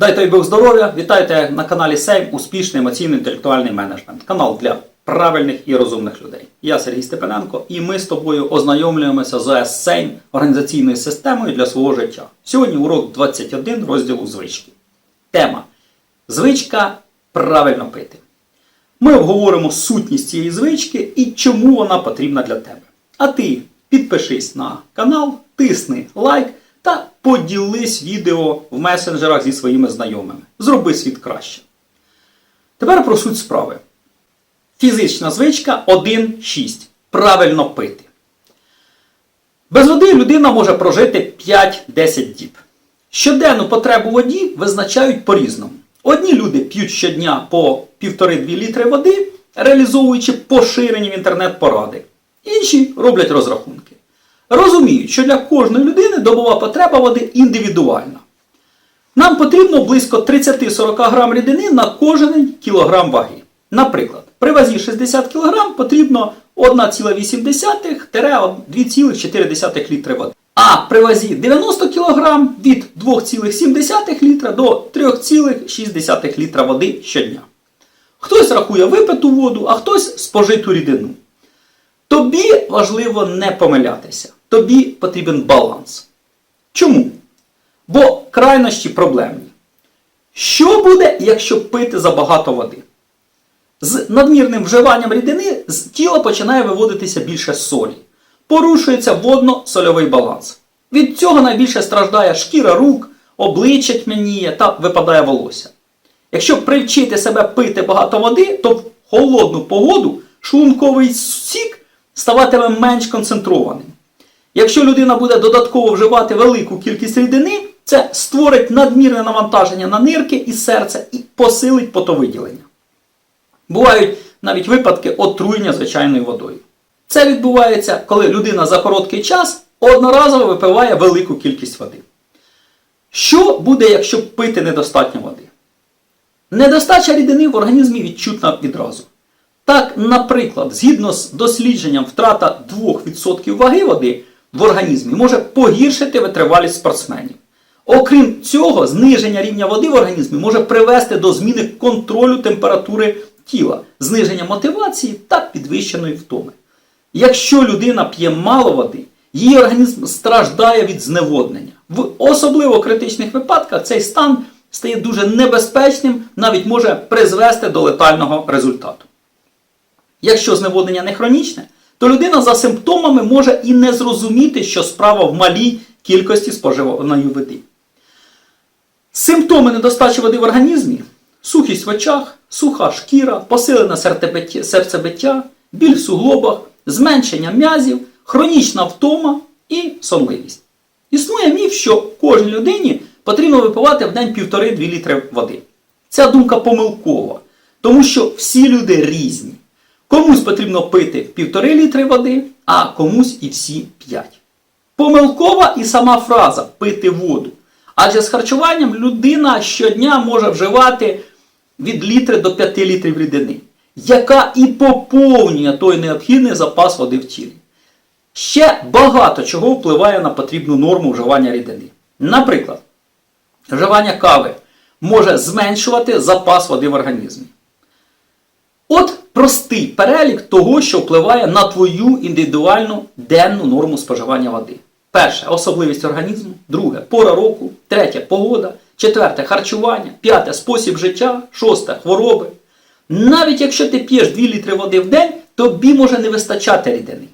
Дайте Бог здоров'я! Вітайте на каналі Сейм Успішний емоційно-інтелектуальний менеджмент. Канал для правильних і розумних людей. Я Сергій Степаненко, і ми з тобою ознайомлюємося з Сейм організаційною системою для свого життя. Сьогодні урок 21 розділу звички. Тема Звичка правильно пити. Ми обговоримо сутність цієї звички і чому вона потрібна для тебе. А ти підпишись на канал, тисни лайк та поділись відео в месенджерах зі своїми знайомими. Зроби світ краще. Тепер про суть справи. Фізична звичка 1.6. Правильно пити. Без води людина може прожити 5-10 діб. Щоденну потребу воді визначають по-різному. Одні люди п'ють щодня по 1,5-2 літри води, реалізовуючи поширені в інтернет поради. Інші роблять розрахунки. Розуміють, що для кожної людини добова потреба води індивідуальна. Нам потрібно близько 30-40 грам рідини на кожен кілограм ваги. Наприклад, при вазі 60 кг потрібно 1,8-2,4 літри води. А при вазі 90 кг від 2,7 літра до 3,6 літра води щодня. Хтось рахує випиту воду, а хтось спожиту рідину. Тобі важливо не помилятися. Тобі потрібен баланс. Чому? Бо крайнощі проблемні. Що буде, якщо пити забагато води? З надмірним вживанням рідини з тіла починає виводитися більше солі. Порушується водно-сольовий баланс. Від цього найбільше страждає шкіра рук, обличчя тьмяніє та випадає волосся. Якщо привчити себе пити багато води, то в холодну погоду шлунковий сік ставатиме менш концентрованим. Якщо людина буде додатково вживати велику кількість рідини, це створить надмірне навантаження на нирки і серце і посилить потовиділення. Бувають навіть випадки отруєння звичайною водою. Це відбувається, коли людина за короткий час одноразово випиває велику кількість води. Що буде, якщо пити недостатньо води? Недостача рідини в організмі відчутна відразу. Так, наприклад, згідно з дослідженням, втрата 2% ваги води в організмі може погіршити витривалість спортсменів. Окрім цього, зниження рівня води в організмі може привести до зміни контролю температури тіла, зниження мотивації та підвищеної втоми. Якщо людина п'є мало води, її організм страждає від зневоднення. В особливо критичних випадках цей стан стає дуже небезпечним, навіть може призвести до летального результату. Якщо зневоднення не хронічне, то людина за симптомами може і не зрозуміти, що справа в малій кількості споживаної води. Симптоми недостачі води в організмі сухість в очах, суха шкіра, посилене серцебиття- біль в суглобах, зменшення м'язів, хронічна втома і сонливість. Існує міф, що кожній людині потрібно випивати в день 1,5-2 літри води. Ця думка помилкова, тому що всі люди різні. Комусь потрібно пити 1,5 літри води, а комусь і всі 5. Помилкова і сама фраза пити воду. Адже з харчуванням людина щодня може вживати від літри до 5 літрів рідини, яка і поповнює той необхідний запас води в тілі. Ще багато чого впливає на потрібну норму вживання рідини. Наприклад, вживання кави може зменшувати запас води в організмі. От простий перелік того, що впливає на твою індивідуальну денну норму споживання води. Перше особливість організму, друге пора року, третє погода, четверте харчування, п'яте спосіб життя, шосте хвороби. Навіть якщо ти п'єш 2 літри води в день, тобі може не вистачати рідини.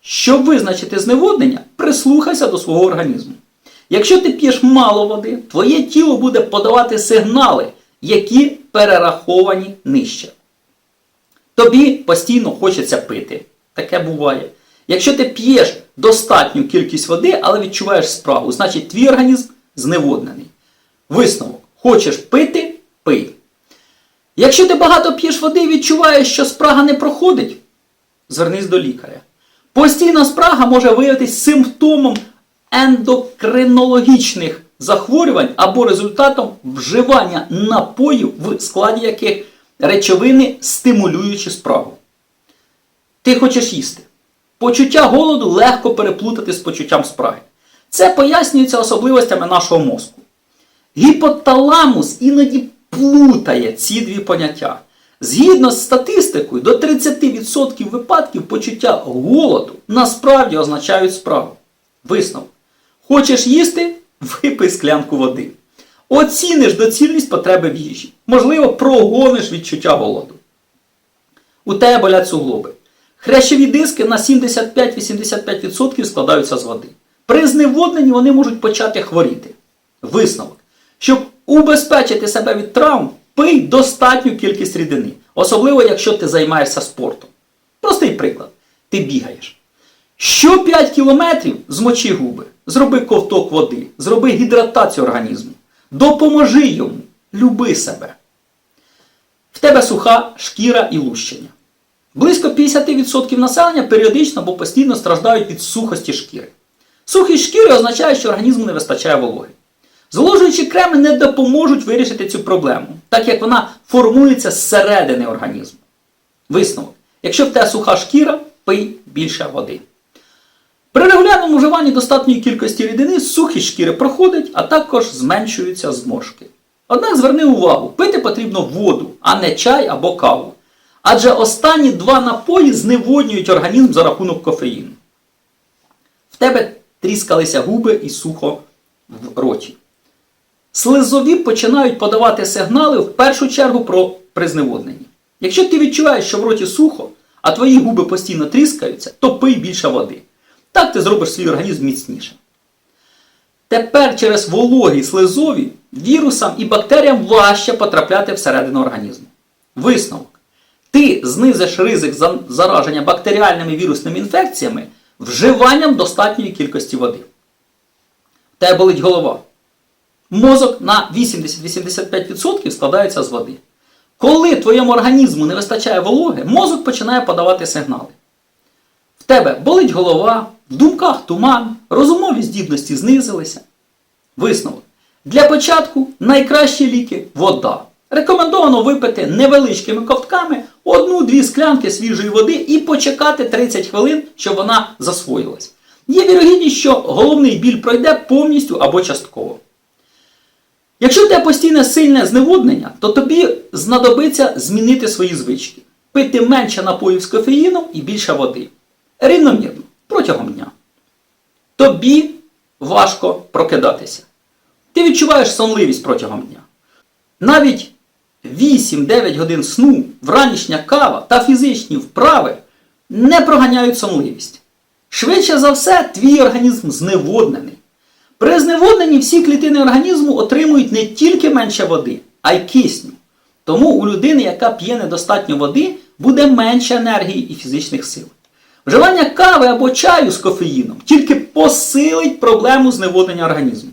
Щоб визначити зневоднення, прислухайся до свого організму. Якщо ти п'єш мало води, твоє тіло буде подавати сигнали, які перераховані нижче. Тобі постійно хочеться пити. Таке буває. Якщо ти п'єш достатню кількість води, але відчуваєш спрагу, значить твій організм зневоднений. Висновок: хочеш пити пий. Якщо ти багато п'єш води і відчуваєш, що спрага не проходить, звернись до лікаря. Постійна спрага може виявитись симптомом ендокринологічних захворювань або результатом вживання напоїв, в складі яких речовини стимулюючи спрагу. Ти хочеш їсти. Почуття голоду легко переплутати з почуттям спраги. Це пояснюється особливостями нашого мозку. Гіпоталамус іноді плутає ці дві поняття. Згідно з статистикою, до 30% випадків почуття голоду насправді означають справу. Висновок. Хочеш їсти? Випий склянку води. Оціниш доцільність потреби в їжі. Можливо, прогониш відчуття голоду. У тебе болять суглоби. Хрящові диски на 75-85% складаються з води. При зневодненні вони можуть почати хворіти. Висновок. Щоб убезпечити себе від травм, пий достатню кількість рідини, особливо якщо ти займаєшся спортом. Простий приклад. Ти бігаєш. Що 5 кілометрів змочи губи, зроби ковток води, зроби гідратацію організму. Допоможи йому, люби себе. В тебе суха шкіра і лущення. Близько 50% населення періодично або постійно страждають від сухості шкіри. Сухість шкіри означає, що організму не вистачає вологи. Зволожуючі креми не допоможуть вирішити цю проблему, так як вона формується зсередини організму. Висновок. Якщо в тебе суха шкіра, пий більше води. При регулярному вживанні достатньої кількості рідини сухість шкіри проходить, а також зменшуються зморшки. Однак зверни увагу, пити потрібно воду, а не чай або каву. Адже останні два напої зневоднюють організм за рахунок кофеїну. В тебе тріскалися губи і сухо в роті. Слизові починають подавати сигнали в першу чергу про призневоднення. Якщо ти відчуваєш, що в роті сухо, а твої губи постійно тріскаються, то пий більше води. Так ти зробиш свій організм міцнішим. Тепер через вологі слизові вірусам і бактеріям важче потрапляти всередину організму. Висновок. Ти знизиш ризик зараження бактеріальними вірусними інфекціями вживанням достатньої кількості води. Тебе болить голова. Мозок на 80-85% складається з води. Коли твоєму організму не вистачає вологи, мозок починає подавати сигнали. В тебе болить голова, в думках туман, розумові здібності знизилися. Висновок. Для початку найкращі ліки вода. Рекомендовано випити невеличкими ковтками одну-дві склянки свіжої води і почекати 30 хвилин, щоб вона засвоїлась. Є вірогідність, що головний біль пройде повністю або частково. Якщо в тебе постійне сильне зневоднення, то тобі знадобиться змінити свої звички. Пити менше напоїв з кофеїном і більше води. Рівномірно, протягом дня. Тобі важко прокидатися. Ти відчуваєш сонливість протягом дня. Навіть 8-9 годин сну, вранішня кава та фізичні вправи не проганяють сонливість. Швидше за все, твій організм зневоднений. При зневодненні всі клітини організму отримують не тільки менше води, а й кисню. Тому у людини, яка п'є недостатньо води, буде менше енергії і фізичних сил. Вживання кави або чаю з кофеїном тільки посилить проблему зневоднення організму.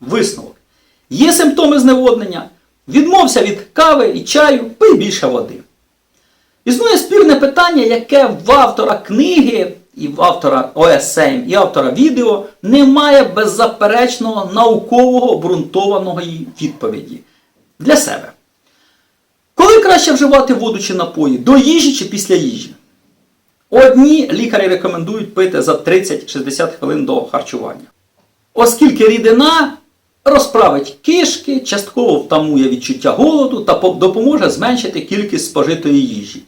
Висновок. Є симптоми зневоднення. Відмовся від кави і чаю, пий більше води. Існує спірне питання, яке в автора книги, і в автора ОСМ, і автора відео немає беззаперечного наукового обґрунтованого відповіді для себе. Коли краще вживати воду чи напої? До їжі чи після їжі? Одні лікарі рекомендують пити за 30-60 хвилин до харчування. Оскільки рідина розправить кишки, частково втамує відчуття голоду та допоможе зменшити кількість спожитої їжі.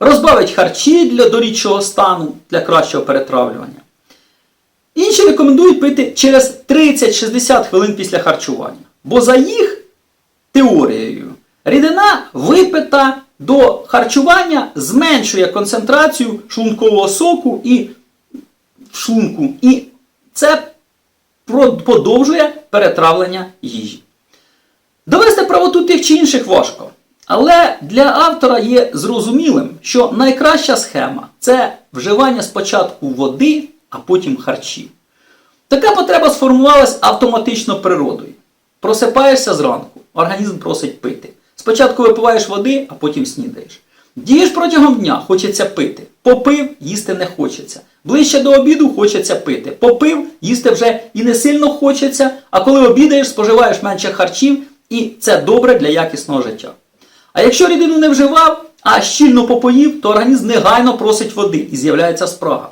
Розбавить харчі для дорідчого стану для кращого перетравлювання. Інші рекомендують пити через 30-60 хвилин після харчування. Бо за їх теорією рідина випита до харчування зменшує концентрацію шлункового соку і шлунку. І це подовжує перетравлення їжі. Довести правоту тих чи інших важко. Але для автора є зрозумілим, що найкраща схема це вживання спочатку води, а потім харчів. Така потреба сформувалась автоматично природою. Просипаєшся зранку, організм просить пити. Спочатку випиваєш води, а потім снідаєш. Дієш протягом дня, хочеться пити. Попив, їсти не хочеться. Ближче до обіду хочеться пити. Попив, їсти вже і не сильно хочеться, а коли обідаєш, споживаєш менше харчів, і це добре для якісного життя. А якщо рідину не вживав, а щільно попоїв, то організм негайно просить води і з'являється спрага.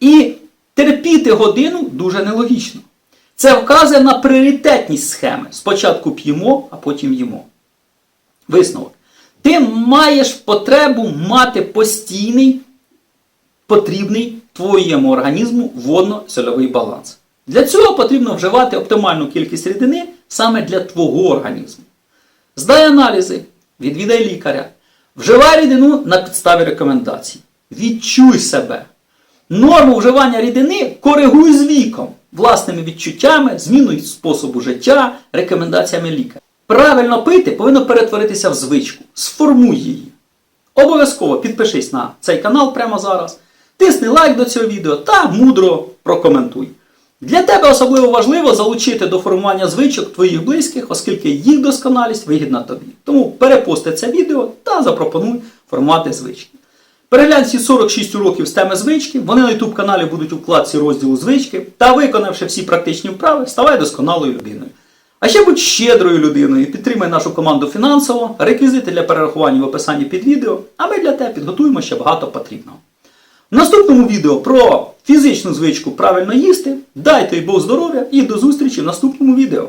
І терпіти годину дуже нелогічно. Це вказує на пріоритетність схеми. Спочатку п'ємо, а потім їмо. Висновок. Ти маєш потребу мати постійний, потрібний твоєму організму водно-сольовий баланс. Для цього потрібно вживати оптимальну кількість рідини саме для твого організму. Здай аналізи, відвідай лікаря, вживай рідину на підставі рекомендацій. Відчуй себе. Норму вживання рідини коригуй з віком, власними відчуттями, зміною способу життя, рекомендаціями лікаря. Правильно пити повинно перетворитися в звичку. Сформуй її. Обов'язково підпишись на цей канал прямо зараз, тисни лайк до цього відео та мудро прокоментуй. Для тебе особливо важливо залучити до формування звичок твоїх близьких, оскільки їх досконалість вигідна тобі. Тому перепости це відео та запропонуй формувати звички. Переглянь всі 46 уроків з теми звички, вони на YouTube каналі будуть у вкладці розділу звички, та виконавши всі практичні вправи, ставай досконалою людиною. А ще будь щедрою людиною, підтримай нашу команду фінансово, реквізити для перерахування в описанні під відео, а ми для тебе підготуємо ще багато потрібного. В наступному відео про фізичну звичку правильно їсти. Дайте й Бог здоров'я і до зустрічі в наступному відео.